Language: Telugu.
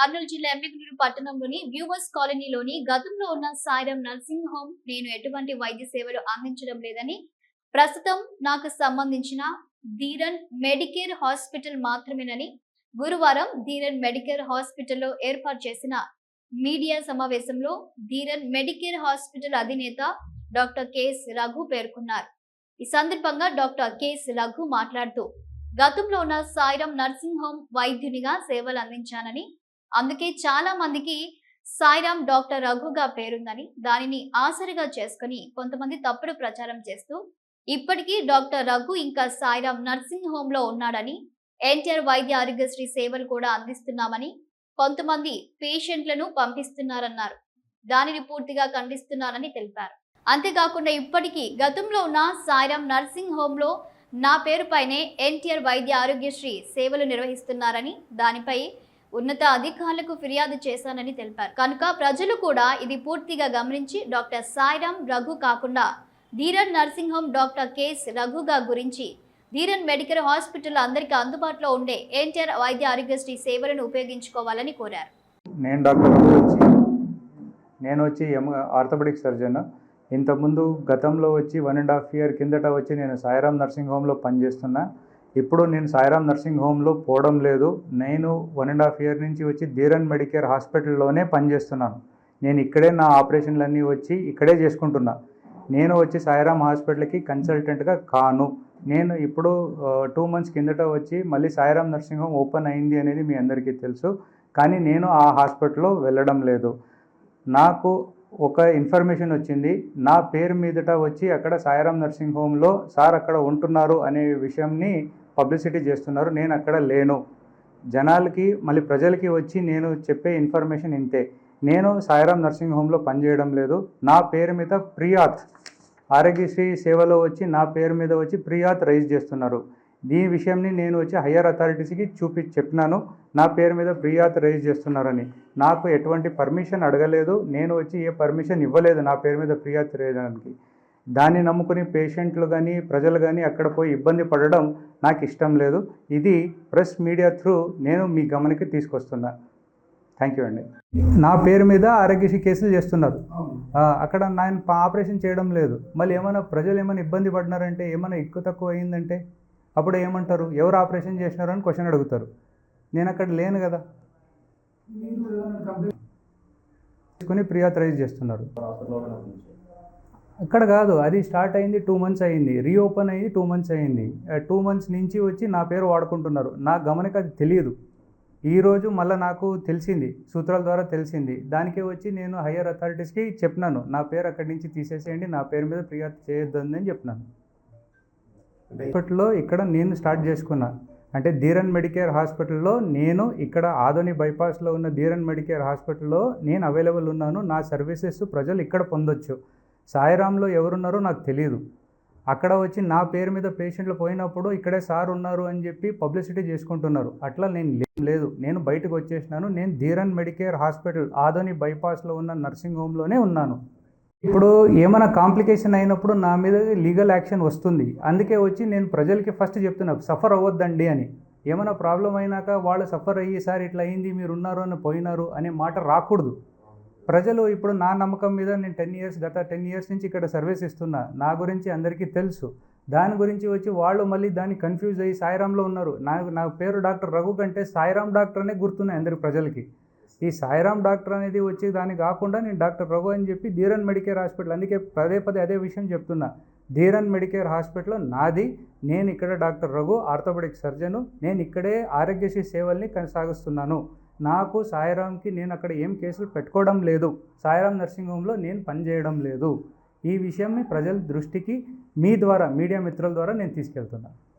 కర్నూలు జిల్లా ఎంపికనూరు పట్టణంలోని వ్యూవర్స్ కాలనీలోని గతంలో ఉన్న సాయిరం నర్సింగ్ హోమ్ నేను ఎటువంటి వైద్య సేవలు అందించడం లేదని ప్రస్తుతం నాకు సంబంధించిన ధీరన్ మెడికేర్ హాస్పిటల్ మాత్రమేనని గురువారం ధీరన్ మెడికేర్ హాస్పిటల్లో ఏర్పాటు చేసిన మీడియా సమావేశంలో ధీరన్ మెడికేర్ హాస్పిటల్ అధినేత డాక్టర్ కెఎస్ రఘు పేర్కొన్నారు. ఈ సందర్భంగా డాక్టర్ కెఎస్ రఘు మాట్లాడుతూ గతంలో ఉన్న సాయిరాం నర్సింగ్ హోమ్ వైద్యునిగా సేవలు అందించానని అందుకే చాలా మందికి సాయిరామ్ డాక్టర్ రఘుగా పేరుందని దానిని ఆసరిగా చేసుకుని కొంతమంది తప్పుడు ప్రచారం చేస్తూ ఇప్పటికీ డాక్టర్ రఘు ఇంకా సాయిరామ్ నర్సింగ్ హోమ్లో ఉన్నాడని ఎన్టీఆర్ వైద్య ఆరోగ్యశ్రీ సేవలు కూడా అందిస్తున్నామని కొంతమంది పేషెంట్లను పంపిస్తున్నారన్నారు. దానిని పూర్తిగా ఖండిస్తున్నారని తెలిపారు. అంతేకాకుండా ఇప్పటికీ గతంలో ఉన్న సాయిరామ్ నర్సింగ్ హోమ్లో నా పేరుపైనే ఎన్టీఆర్ వైద్య ఆరోగ్యశ్రీ సేవలు నిర్వహిస్తున్నారని దానిపై ఉన్నత అధికారులకు ఫిర్యాదు చేశానని తెలిపారు. కనుక ప్రజలు కూడా ఇది పూర్తిగా గమనించి డాక్టర్ సాయిరామ్ రఘు కాకుండా Dheeran nursing home doctor K S రఘుగా గురించి ధీరన్ మెడికల్ హాస్పిటల్ అందరికీ అందుబాటులో ఉండే ఎన్టీఆర్ వైద్య ఆరోగ్యశ్రీ సేవలను ఉపయోగించుకోవాలని కోరారు. నేను డాక్టర్ వచ్చి నేను వచ్చి ఎమ ఆర్థోపెడిక్ సర్జన్. ఇంతకుముందు గతంలో వచ్చి వన్ అండ్ హాఫ్ ఇయర్ కిందట వచ్చి నేను సాయిరామ్ నర్సింగ్ హోమ్లో పనిచేస్తున్నా. ఇప్పుడు నేను సాయిరామ్ నర్సింగ్ హోమ్లో పోవడం లేదు. నేను వన్ అండ్ హాఫ్ ఇయర్ నుంచి వచ్చి ధీరన్ మెడికేర్ హాస్పిటల్లోనే పనిచేస్తున్నాను. నేను ఇక్కడే నా ఆపరేషన్లన్నీ వచ్చి ఇక్కడే చేసుకుంటున్నా. నేను వచ్చి సాయిరామ్ హాస్పిటల్కి కన్సల్టెంట్గా కాను. నేను ఇప్పుడు టూ మంత్స్ కిందట వచ్చి మళ్ళీ సాయిరామ్ నర్సింగ్ హోమ్ ఓపెన్ అయింది అనేది మీ అందరికీ తెలుసు. కానీ నేను ఆ హాస్పిటల్లో వెళ్ళడం లేదు. నాకు ఒక ఇన్ఫర్మేషన్ వచ్చింది. నా పేరు మీదట వచ్చి అక్కడ సాయిరామ్ నర్సింగ్ హోమ్లో సార్ అక్కడ ఉంటున్నారు అనే విషయంని పబ్లిసిటీ చేస్తున్నారు నేను అక్కడ లేను. జనాలకి మళ్ళీ ప్రజలకి వచ్చి నేను చెప్పే ఇన్ఫర్మేషన్ ఇంతే. నేను సాయిరామ్ నర్సింగ్ హోమ్లో పనిచేయడం లేదు. నా పేరు మీద ప్రియాత్ ఆరోగ్యశ్రీ సేవలో వచ్చి నా పేరు మీద వచ్చి ప్రియాత్ రైజ్ చేస్తున్నారు. ఈ విషయంని నేను వచ్చి హయ్యర్ అథారిటీస్కి చూపి చెప్పినాను. నా పేరు మీద ప్రియాత్ రైజ్ చేస్తున్నారని. నాకు ఎటువంటి పర్మిషన్ అడగలేదు. నేను వచ్చి ఏ పర్మిషన్ ఇవ్వలేదు నా పేరు మీద ప్రియాత్ రేయడానికి దాన్ని నమ్ముకుని పేషెంట్లు కానీ ప్రజలు కానీ అక్కడ పోయి ఇబ్బంది పడడం నాకు ఇష్టం లేదు. ఇది ప్రెస్ మీడియా త్రూ నేను మీ గమనికి తీసుకొస్తున్నా. థ్యాంక్ యూ అండి. నా పేరు మీద ఆరోగ్యశ్రీ కేసులు చేస్తున్నారు. అక్కడ నేను పా- ఆపరేషన్ చేయడం లేదు. మళ్ళీ ఏమైనా ప్రజలు ఏమైనా ఇబ్బంది పడినారంటే ఏమైనా ఎక్కువ తక్కువ అయిందంటే అప్పుడు ఏమంటారు? ఎవరు ఆపరేషన్ చేసినారు అని క్వశ్చన్ అడుగుతారు. నేను అక్కడ లేను కదా. తీసుకుని ప్రియాథరైజ్ చేస్తున్నారు. అక్కడ కాదు అది స్టార్ట్ అయింది టూ మంత్స్ అయింది రీఓపెన్ అయ్యి టూ మంత్స్ అయింది. టూ మంత్స్ నుంచి వచ్చి నా పేరు వాడుకుంటున్నారు. నా గమనిక అది తెలియదు. ఈరోజు మళ్ళీ నాకు తెలిసింది సూత్రాల ద్వారా తెలిసింది. దానికే వచ్చి నేను హయ్యర్ అథారిటీస్కి చెప్పినాను. నా పేరు అక్కడి నుంచి తీసేసేయండి నా పేరు మీద ఫిర్యాదు చేయొద్దని అని చెప్పినాను. హాస్పిటల్లో ఇక్కడ నేను స్టార్ట్ చేసుకున్నా. అంటే ధీరన్ మెడికేర్ హాస్పిటల్లో నేను ఇక్కడ ఆదోని బైపాస్లో ఉన్న ధీరన్ మెడికేర్ హాస్పిటల్లో నేను అవైలబుల్ ఉన్నాను. నా సర్వీసెస్ ప్రజలు ఇక్కడ పొందొచ్చు. సాయిరాంలో ఎవరున్నారో నాకు తెలియదు అక్కడ వచ్చి నా పేరు మీద పేషెంట్లు పోయినప్పుడు ఇక్కడే సార్ ఉన్నారు అని చెప్పి పబ్లిసిటీ చేసుకుంటున్నారు. అట్లా నేను లేదు. నేను బయటకు వచ్చేసినాను. నేను ధీరన్ మెడికేర్ హాస్పిటల్ ఆదోని బైపాస్లో ఉన్న నర్సింగ్ హోమ్లోనే ఉన్నాను. ఇప్పుడు ఏమైనా కాంప్లికేషన్ అయినప్పుడు నా మీద లీగల్ యాక్షన్ వస్తుంది. అందుకే వచ్చి నేను ప్రజలకి ఫస్ట్ చెప్తున్నా సఫర్ అవ్వద్దండి అని. ఏమైనా ప్రాబ్లం అయినాక వాళ్ళు సఫర్ అయ్యి సార్ ఇట్లా అయింది మీరు ఉన్నారు అని పోయినారు అనే మాట రాకూడదు. ప్రజలు ఇప్పుడు నా నమ్మకం మీద నేను టెన్ ఇయర్స్ గత టెన్ ఇయర్స్ నుంచి ఇక్కడ సర్వీస్ ఇస్తున్నా. నా గురించి అందరికీ తెలుసు. దాని గురించి వచ్చి వాళ్ళు మళ్ళీ దాన్ని కన్ఫ్యూజ్ అయ్యి సాయిరాంలో ఉన్నారు. నాకు నా పేరు డాక్టర్ రఘు కంటే సాయిరాం డాక్టర్ అనే గుర్తున్నాయి అందరి ప్రజలకి. ఈ సాయిరాం డాక్టర్ అనేది వచ్చి దాన్ని కాకుండా నేను డాక్టర్ రఘు అని చెప్పి ధీరన్ మెడికేర్ హాస్పిటల్ అందుకే పదే పదే అదే విషయం చెప్తున్నా. ధీరన్ మెడికేర్ హాస్పిటల్ నాది. నేను ఇక్కడ డాక్టర్ రఘు ఆర్థోపెడిక్ సర్జను. నేను ఇక్కడే ఆరోగ్యశ్రీ సేవల్ని కొనసాగిస్తున్నాను. నాకు సాయిరాంకి నేను అక్కడ ఏం కేసులు పెట్టుకోవడం లేదు. సాయిరాం నర్సింగ్ హోమ్లో నేను పనిచేయడం లేదు. ఈ విషయాన్ని ప్రజల దృష్టికి మీ ద్వారా మీడియా మిత్రుల ద్వారా నేను తీసుకెళ్తున్నాను